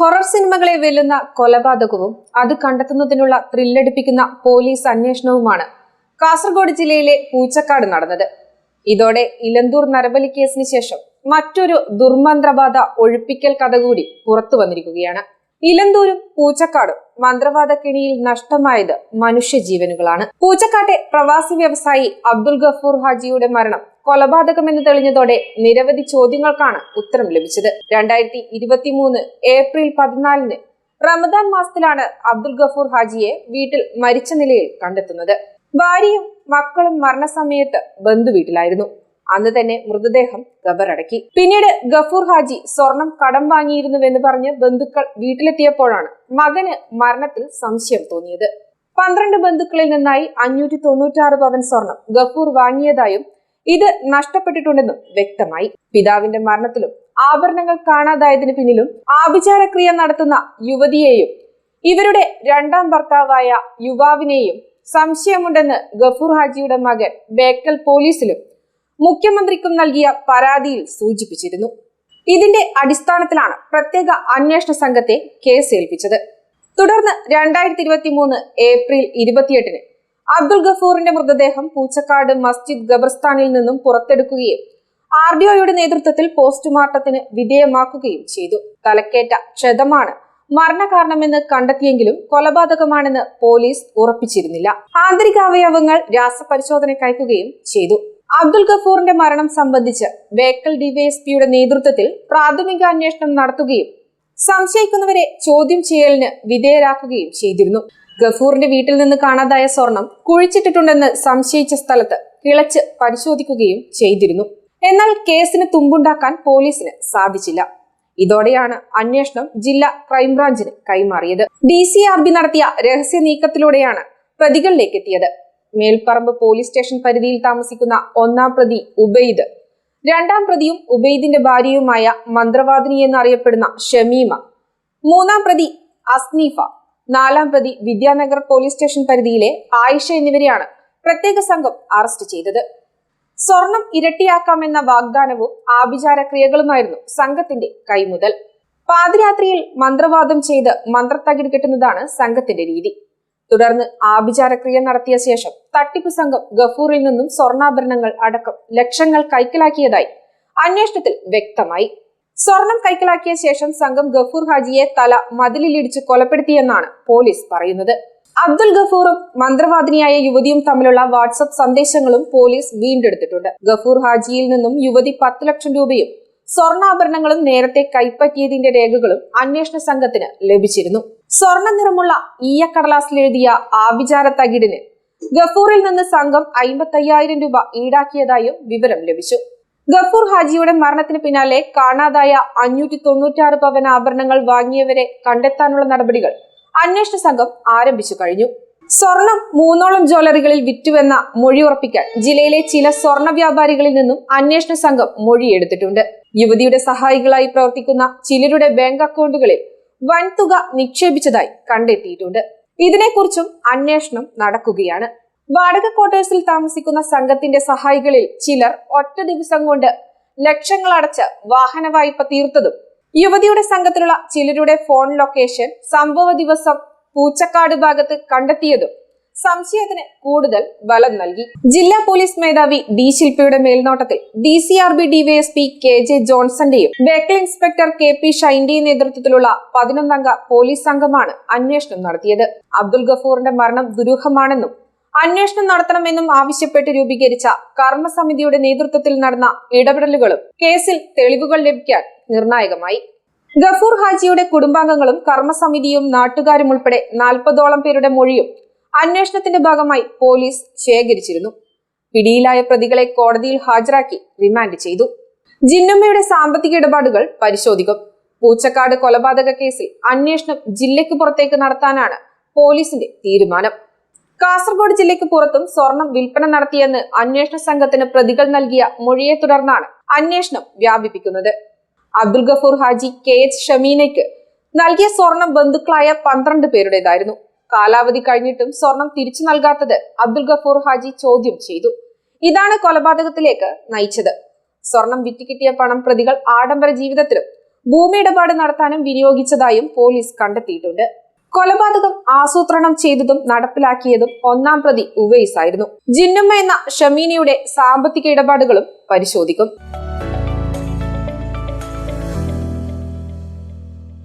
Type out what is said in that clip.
Horror സിനിമകളെ വെല്ലുന്ന കൊലപാതകവും അത് കണ്ടെത്തുന്നതിനുള്ള ത്രില്ലടിപ്പിക്കുന്ന പോലീസ് അന്വേഷണവുമാണ് കാസർഗോഡ് ജില്ലയിലെ പൂച്ചക്കാട് നടന്നത്. ഇതോടെ ഇലന്തൂർ നരബലി കേസിന് ശേഷം മറ്റൊരു ദുർമന്ത്രബാധ ഒഴിപ്പിക്കൽ കഥ കൂടി പുറത്തു വന്നിരിക്കുകയാണ്. ഇലന്തൂരും പൂച്ചക്കാടും മന്ത്രവാദ കെണിയിൽ നഷ്ടമായത് മനുഷ്യജീവനുകളാണ്. പൂച്ചക്കാട്ടെ പ്രവാസി വ്യവസായി അബ്ദുൾ ഗഫൂർ ഹാജിയുടെ മരണം കൊലപാതകമെന്ന് തെളിഞ്ഞതോടെ നിരവധി ചോദ്യങ്ങൾക്കാണ് ഉത്തരം ലഭിച്ചത്. രണ്ടായിരത്തി ഇരുപത്തിമൂന്ന് ഏപ്രിൽ പതിനാലിന് റമദാൻ മാസത്തിലാണ് അബ്ദുൽ ഗഫൂർ ഹാജിയെ വീട്ടിൽ മരിച്ച നിലയിൽ കണ്ടെത്തുന്നത്. ഭാര്യയും മക്കളും മരണസമയത്ത് ബന്ധുവീട്ടിലായിരുന്നു. അന്ന് തന്നെ മൃതദേഹം ഖബറടക്കി പിന്നീട് ഗഫൂർ ഹാജി സ്വർണം കടം വാങ്ങിയിരുന്നുവെന്ന് പറഞ്ഞ് ബന്ധുക്കൾ വീട്ടിലെത്തിയപ്പോഴാണ് മകന് മരണത്തിൽ സംശയം തോന്നിയത്. പന്ത്രണ്ട് ബന്ധുക്കളിൽ നിന്നായി അഞ്ഞൂറ്റി തൊണ്ണൂറ്റാറ് പവൻ സ്വർണം ഗഫൂർ വാങ്ങിയതായും ഇത് നഷ്ടപ്പെട്ടിട്ടുണ്ടെന്നും വ്യക്തമായി. പിതാവിന്റെ മരണത്തിലും ആഭരണങ്ങൾ കാണാതായതിനു പിന്നിലും ആഭിചാരക്രിയ നടത്തുന്ന യുവതിയെയും ഇവരുടെ രണ്ടാം ഭർത്താവായ യുവാവിനെയും സംശയമുണ്ടെന്ന് ഗഫൂർ ഹാജിയുടെ മകൻ ബേക്കൽ പോലീസിലും മുഖ്യമന്ത്രിക്കും നൽകിയ പരാതിയിൽ സൂചിപ്പിച്ചിരുന്നു. ഇതിന്റെ അടിസ്ഥാനത്തിലാണ് പ്രത്യേക അന്വേഷണ സംഘത്തെ കേസ് ഏൽപ്പിച്ചത് തുടർന്ന് രണ്ടായിരത്തി ഇരുപത്തി മൂന്ന് ഏപ്രിൽ ഇരുപത്തിയെട്ടിന് അബ്ദുൾ ഗഫൂറിന്റെ മൃതദേഹം പൂച്ചക്കാട് മസ്ജിദ് ഖബർസ്ഥാനിൽ നിന്നും പുറത്തെടുക്കുകയും ആർ ഡി ഒയുടെ നേതൃത്വത്തിൽ പോസ്റ്റ്മോർട്ടത്തിന് വിധേയമാക്കുകയും ചെയ്തു. തലക്കേറ്റ ക്ഷതമാണ് മരണകാരണമെന്ന് കണ്ടെത്തിയെങ്കിലും കൊലപാതകമാണെന്ന് പോലീസ് ഉറപ്പിച്ചിരുന്നില്ല. ആന്തരികാവയവങ്ങൾ രാസപരിശോധനയ്ക്കയക്കുകയും ചെയ്തു. അബ്ദുൽ ഗഫൂറിന്റെ മരണം സംബന്ധിച്ച് ബേക്കൽ ഡിവൈഎസ്പിയുടെ നേതൃത്വത്തിൽ പ്രാഥമിക അന്വേഷണം നടത്തുകയും സംശയിക്കുന്നവരെ ചോദ്യം ചെയ്യലിന് വിധേയരാക്കുകയും ചെയ്തിരുന്നു. ഗഫൂറിന്റെ വീട്ടിൽ നിന്ന് കാണാതായ സ്വർണം കുഴിച്ചിട്ടിട്ടുണ്ടെന്ന് സംശയിച്ച സ്ഥലത്ത് കിളച്ച് പരിശോധിക്കുകയും ചെയ്തിരുന്നു. എന്നാൽ കേസിന് തുമ്പുണ്ടാക്കാൻ പോലീസിന് സാധിച്ചില്ല. ഇതോടെയാണ് അന്വേഷണം ജില്ലാ ക്രൈംബ്രാഞ്ചിന് കൈമാറിയത്. ഡി സി ആർ ബി നടത്തിയ രഹസ്യ നീക്കത്തിലൂടെയാണ് പ്രതികളിലേക്ക് എത്തിയത്. മേൽപ്പറമ്പ് പോലീസ് സ്റ്റേഷൻ പരിധിയിൽ താമസിക്കുന്ന ഒന്നാം പ്രതി ഉബൈദ്. രണ്ടാം പ്രതിയും ഉബൈദിന്റെ ഭാര്യയുമായ മന്ത്രവാദിനി എന്നറിയപ്പെടുന്ന ഷമീമ. മൂന്നാം പ്രതി അസ്നീഫ. നാലാം പ്രതി വിദ്യാനഗർ പോലീസ് സ്റ്റേഷൻ പരിധിയിലെ ആയിഷ എന്നിവരെയാണ് പ്രത്യേക സംഘം അറസ്റ്റ് ചെയ്തത്. സ്വർണം ഇരട്ടിയാക്കാമെന്ന വാഗ്ദാനവും ആഭിചാര ക്രിയകളുമായിരുന്നു സംഘത്തിന്റെ കൈമുതൽ. പാതിരാത്രിയിൽ മന്ത്രവാദം ചെയ്ത് മന്ത്രത്തകിട് കെട്ടുന്നതാണ് സംഘത്തിന്റെ രീതി. തുടർന്ന് ആഭിചാരക്രിയ നടത്തിയ ശേഷം തട്ടിപ്പ് സംഘം ഗഫൂറിൽ നിന്നും സ്വർണാഭരണങ്ങൾ അടക്കം ലക്ഷങ്ങൾ കൈക്കലാക്കിയതായി അന്വേഷണത്തിൽ വ്യക്തമായി. സ്വർണം കൈക്കലാക്കിയ ശേഷം സംഘം ഗഫൂർ ഹാജിയെ തല മതിലിലിടിച്ച് കൊലപ്പെടുത്തിയെന്നാണ് പോലീസ് പറയുന്നത്. അബ്ദുൽ ഗഫൂറും മന്ത്രവാദിനിയായ യുവതിയും തമ്മിലുള്ള വാട്സപ്പ് സന്ദേശങ്ങളും പോലീസ് വീണ്ടെടുത്തിട്ടുണ്ട്. ഗഫൂർ ഹാജിയിൽ നിന്നും യുവതി പത്ത് ലക്ഷം രൂപയും സ്വർണാഭരണങ്ങളും നേരത്തെ കൈപ്പറ്റിയതിന്റെ രേഖകളും അന്വേഷണ സംഘത്തിന് ലഭിച്ചിരുന്നു. സ്വർണ നിറമുള്ള ഈയക്കടലാസിൽ എഴുതിയ ആഭിചാര തകിടിന് ഗഫൂറിൽ നിന്ന് സംഘം അയ്യായിരം രൂപ ഈടാക്കിയതായും വിവരം ലഭിച്ചു. ഗഫൂർ ഹാജിയുടെ മരണത്തിന് പിന്നാലെ കാണാതായ അഞ്ഞൂറ്റി തൊണ്ണൂറ്റാറ് പവൻ ആഭരണങ്ങൾ വാങ്ങിയവരെ കണ്ടെത്താനുള്ള നടപടികൾ അന്വേഷണ സംഘം ആരംഭിച്ചു കഴിഞ്ഞു. സ്വർണം മൂന്നോളം ജ്വല്ലറികളിൽ വിറ്റുവെന്ന മൊഴി ഉറപ്പിക്കാൻ ജില്ലയിലെ ചില സ്വർണ വ്യാപാരികളിൽ നിന്നും അന്വേഷണ സംഘം മൊഴിയെടുത്തിട്ടുണ്ട്. യുവതിയുടെ സഹായികളായി പ്രവർത്തിക്കുന്ന ചിലരുടെ ബാങ്ക് അക്കൗണ്ടുകളിൽ വൻതുക നിക്ഷേപിച്ചതായി കണ്ടെത്തിയിട്ടുണ്ട്. ഇതിനെക്കുറിച്ചും അന്വേഷണം നടക്കുകയാണ്. വാടക ക്വാർട്ടേഴ്സിൽ താമസിക്കുന്ന സംഘത്തിന്റെ സഹായികളിൽ ചിലർ ഒറ്റ ദിവസം കൊണ്ട് ലക്ഷങ്ങൾ അടച്ച് വാഹന വായ്പ തീർത്തതും യുവതിയുടെ സംഘത്തിലുള്ള ചിലരുടെ ഫോൺ ലൊക്കേഷൻ സംഭവ ദിവസം പൂച്ചക്കാട് ഭാഗത്ത് കണ്ടെത്തിയതും സംശയത്തിന് കൂടുതൽ ബലം നൽകി. ജില്ലാ പോലീസ് മേധാവി ഡി ശില്പയുടെ മേൽനോട്ടത്തിൽ D C R B DYSP K J ജോൺസന്റെയും വേക്കൽ inspector K P ഷൈന്റെയും നേതൃത്വത്തിലുള്ള പതിനൊന്നംഗ പോലീസ് സംഘമാണ് അന്വേഷണം നടത്തിയത്. അബ്ദുൽ ഗഫൂറിന്റെ മരണം ദുരൂഹമാണെന്നും അന്വേഷണം നടത്തണമെന്നും ആവശ്യപ്പെട്ട് രൂപീകരിച്ച കർമ്മസമിതിയുടെ നേതൃത്വത്തിൽ നടന്ന ഇടപെടലുകളും കേസിൽ തെളിവുകൾ ലഭിക്കാൻ നിർണായകമായി. ഗഫൂർ ഹാജിയുടെ കുടുംബാംഗങ്ങളും കർമ്മസമിതിയും നാട്ടുകാരും ഉൾപ്പെടെ നാൽപ്പതോളം പേരുടെ മൊഴിയും അന്വേഷണത്തിന്റെ ഭാഗമായി പോലീസ് ശേഖരിച്ചിരുന്നു. പിടിയിലായ പ്രതികളെ കോടതിയിൽ ഹാജരാക്കി റിമാൻഡ് ചെയ്തു. ജിന്നമ്മയുടെ സാമ്പത്തിക ഇടപാടുകൾ പരിശോധിക്കും. പൂച്ചക്കാട് കൊലപാതക കേസിൽ അന്വേഷണം ജില്ലയ്ക്ക് പുറത്തേക്ക് നടത്താനാണ് പോലീസിന്റെ തീരുമാനം. കാസർഗോഡ് ജില്ലയ്ക്ക് പുറത്തും സ്വർണം വിൽപ്പന നടത്തിയെന്ന് അന്വേഷണ സംഘത്തിന് പ്രതികൾ നൽകിയ മൊഴിയെ തുടർന്നാണ് അന്വേഷണം വ്യാപിപ്പിക്കുന്നത്. അബ്ദുൽ ഗഫൂർ ഹാജി കെ എച്ച് ഷമീനയ്ക്ക് നൽകിയ സ്വർണം ബന്ധുക്കളായ പന്ത്രണ്ട് പേരുടേതായിരുന്നു. കാലാവധി കഴിഞ്ഞിട്ടും സ്വർണം തിരിച്ചു നൽകാത്തത് അബ്ദുൽ ഗഫൂർ ഹാജി ചോദ്യം ചെയ്തു. ഇതാണ് കൊലപാതകത്തിലേക്ക് നയിച്ചത്. സ്വർണം വിറ്റുകിട്ടിയ പണം പ്രതികൾ ആഡംബര ജീവിതത്തിലും ഭൂമി ഇടപാട് നടത്താനും വിനിയോഗിച്ചതായും പോലീസ് കണ്ടെത്തിയിട്ടുണ്ട്. കൊലപാതകം ആസൂത്രണം ചെയ്തതും നടപ്പിലാക്കിയതും ഒന്നാം പ്രതി ഉവൈസ് ആയിരുന്നു ജിന്നുമ്മ എന്ന ഷമീനയുടെ സാമ്പത്തിക ഇടപാടുകളും പരിശോധിക്കും.